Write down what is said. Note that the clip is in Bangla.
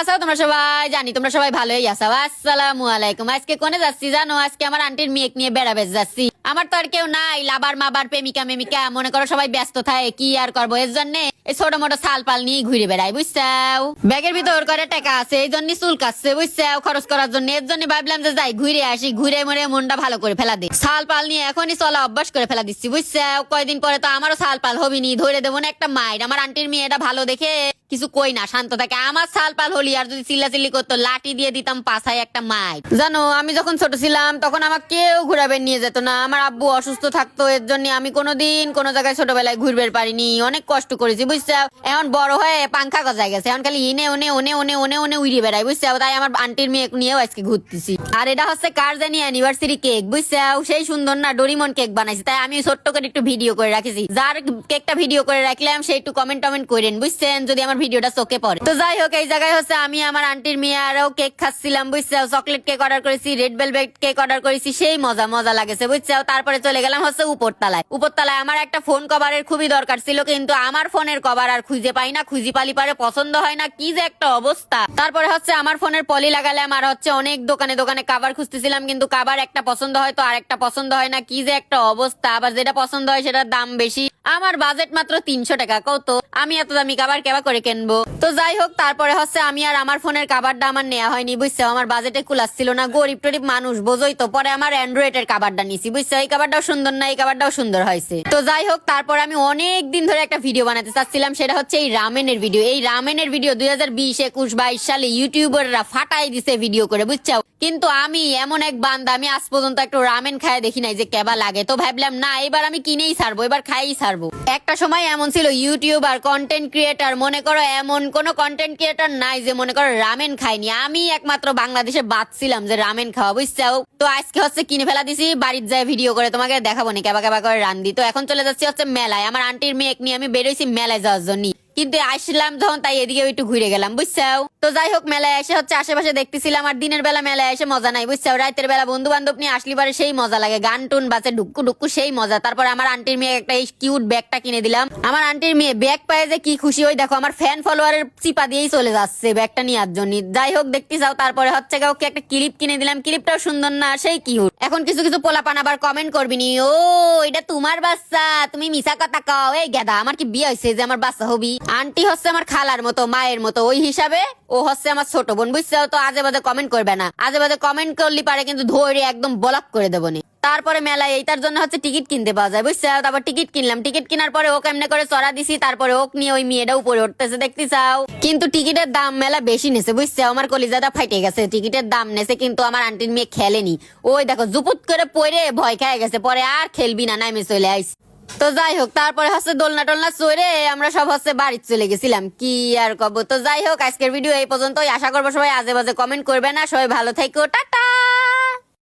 আছো? তোমরা সবাই জানি, তোমরা সবাই ভালোই আছো। আসসালামু আলাইকুম। আজকে কোনে যাচ্ছি জানো? আজকে আমার আন্টির মেয়েক নিয়ে বেড়াবে যাচ্ছি। আমার তো আর কেউ নাই, লাবার মাবার, প্রেমিকা মেমিকা, মনে করো সবাই ব্যস্ত থাকে, কি আর করব? এর জন্য ছোট মোটো সাল পাল নিয়ে ঘুরে বেড়াই, বুঝছাও? ব্যাগের ভিতর করে টাকা আছে, এই জন্য চুল কাটছে, বুঝছাও? খরচ করার জন্য। এর জন্য ভাবলাম যে যাই, ঘুরে আসি, ঘুরে মরে মনটা ভালো করে ফেলা দে। সাল পাল নিয়ে এখনই চলা অভ্যাস করে ফেলা দিচ্ছি, বুঝছাও? কয়দিন পরে তো আমারও সাল পাল হবি নি ধরে দেবো না একটা মায়ের। আমার আন্টির মেয়ে এটা ভালো দেখে কিছু কই না, শান্ত থাকে। আমার সাল পাল হলি আর যদি চিল্লাচিল্লি করতো, লাঠি দিয়ে দিতাম পাছায় একটা মাই জানো, আমি যখন ছোট ছিলাম, তখন আমার কেউ ঘুরাবে নিয়ে যেত না। আমার আব্বু অসুস্থ থাকতো, এর জন্য আমি কোনোদিন কোনো জায়গায় ছোটবেলায় ঘুরবে পারিনি। অনেক কষ্ট করেছি, বুঝছ? এখন বড় হয়ে পাংখা গজায় গেছে। এখন খালি ইনে, ওনে ওনে ওনে ওনে ওনে উড়িয়ে বেড়াই বুঝছ? তাই আমার আন্টির মেয়ে নিয়েও আজকে ঘুরতেছি। আর এটা হচ্ছে কার জানি অ্যানিভার্সারি কেক বুঝছ? সেই সুন্দর না ডোরিমন কেক বানাইছি, তাই আমি ছোট্ট করে একটু ভিডিও করে রাখেছি। যার কেকটা ভিডিও করে রাখলাম, সে একটু কমেন্ট টমেন্ট করেন, বুঝছেন? যদি আমার ভিডিওটা চোখে পড়ে। তো যাই হোক, এই জায়গায় হচ্ছে আমি আমার আন্টির মেয়ে আরও কেক খাচ্ছিলাম, বুঝছ? চকলেট কেক অর্ডার করেছি রেড ভেলভেট কেক অর্ডার করেছি, সেই মজা মজা লাগেছে, বুঝছ? তারপরে চলে গেলাম হচ্ছে উপরতলায়। উপরতলায় আমার একটা ফোন কভারের খুবই দরকার ছিল, কিন্তু আমার ফোনের কভার আর খুঁজে পাই না, খুঁজি পালি পারে পছন্দ হয় না, কি যে একটা অবস্থা। তারপরে হচ্ছে আমার ফোনের পলি লাগালাম আর হচ্ছে অনেক দোকানে দোকানে কাভার খুঁজতেছিলাম, কিন্তু কাভার একটা পছন্দ হয় তো আরেকটা পছন্দ হয় না, কি যে একটা অবস্থা। আবার যেটা পছন্দ হয় সেটার দাম বেশি। আমার বাজেট মাত্র তিনশো টাকা কত আমি এত দামি কাবার কেবা করে কিনবো? তো যাই হোক, তারপরে হচ্ছে আমি আর আমার ফোনের কাবারটা আমার নেওয়া হয়নি, বুঝছ? আমার বাজেটে কুলাচ্ছিল না, গরিব টরিব মানুষ, বোঝই তো। পরে আমার অ্যান্ড্রয়েড অ্যান্ড্রয়েডের কাবারটা নিছি, বুঝছ? এই কাবারটাও সুন্দর না, এই কাবারটাও সুন্দর হয়েছে। তো যাই হোক, তারপর আমি অনেক দিন ধরে একটা ভিডিও বানাতে চাচ্ছিলাম, সেটা হচ্ছে এই রামেনের ভিডিও এই রামেনের ভিডিও দুই হাজার বিশ, একুশ, বাইশ সালে ইউটিউবাররা ফাটাই দিছে ভিডিও করে বুঝছ কিন্তু আমি এমন এক বান্দা, আমি আজ পর্যন্ত একটু রামেন খায় দেখি নাই যে কেবা লাগে। তো ভাবলাম, না, এবার আমি কিনেই ছাড়বো, এবার খাইই ছাড়বো। একটা সময় এমন ছিল, ইউটিউবার কন্টেন্ট ক্রিয়েটার মনে করো এমন কোন কন্টেন্ট ক্রিয়েটার নাই যে মনে করো রামেন খাইনি আমি একমাত্র বাংলাদেশে বাঁচছিলাম যে রামেন খাওয়া বুঝছ তো আজকে হচ্ছে কিনে ফেলা দিছি বাড়ির যায় ভিডিও করে তোমাকে দেখাবো নি, কেবা কেবা করে রান্দি। তো এখন চলে যাচ্ছি হচ্ছে মেলায়। আমার আন্টির মেয়ে নিয়ে আমি বেরোইছি মেলায় যাওয়ার জন্য কিন্তু আসলাম যখন তাই এদিকে একটু ঘুরে গেলাম বুঝছ তো যাই হোক, মেলায় এসে হচ্ছে আশেপাশে দেখতেছিলাম আর দিনের বেলা মেলায় এসে মজা নাই বুঝছ রাতের বেলা বন্ধু বান্ধব নিয়ে আসলি পারে সেই মজা লাগে, গান টুন বাজে ডুক্কু ডুক্কু সেই মজা। তারপর আমার আন্টির মেয়ে একটা এই কিউট ব্যাগটা কিনে দিলাম। আমার আন্টির মেয়ে ব্যাগ পায় যে কি খুশি, ওই দেখো, আমার ফ্যান ফলোয়ারের চিপা দিয়েই চলে যাচ্ছে ব্যাগটা নেওয়ার জন্য। যাই হোক দেখতে চাও তারপরে হচ্ছে ওকে একটা ক্লিপ কিনে দিলাম। ক্লিপটাও সুন্দর না, সেই কিউট এখন কিছু কিছু পোলাপান আবার কমেন্ট করবি নি। ও, এটা তোমার বাচ্চা, তুমি মিশা কথা কও। এই গেদা, আমার কি বিয়ে হয়েছে যে আমার বাচ্চা হবি? আন্টি হচ্ছে আমার খালার মতো, মায়ের মতো। ওই হিসাবে ও হচ্ছে আমার ছোট বোন। বুঝছ তো আজে বাজে কমেন্ট করবে না। আজে বাজে কমেন্ট করলি পারে কিন্তু ধরে একদম ব্লক করে দেবো নি। তারপরে মেলায় এইটার জন্য হচ্ছে টিকিট কিনতে পাওয়া যায় বুঝছ তারপর টিকিট কিনলাম। টিকিট কেনার পরে ও কেমনে করে চড়া দিছি, তারপরে ওক নিয়ে ওই মেয়েটা উপরে উঠতেছে দেখতে চাও কিন্তু টিকিটের দাম মেলা বেশি নেছে বুঝছ আমার কলিজাটা ফাইটে গেছে টিকিটের দাম নেছে, কিন্তু আমার আন্টির মেয়ে খেলেনি। ওই দেখো, জুপুত করে পড়ে ভয় খেয়ে গেছে, পরে আর খেলবি না নামে চলে আইস। তো যাই হোক তারপরে হচ্ছে দোলনা টোলনা চড়ে আমরা সব হচ্ছে বাড়ির চলে গেছিলাম। কি আর কব? তো যাই হোক আজকের ভিডিও এই পর্যন্তই। আশা করব সবাই আজে বাজে কমেন্ট করবে না। সবাই ভালো থাকো। টাটা!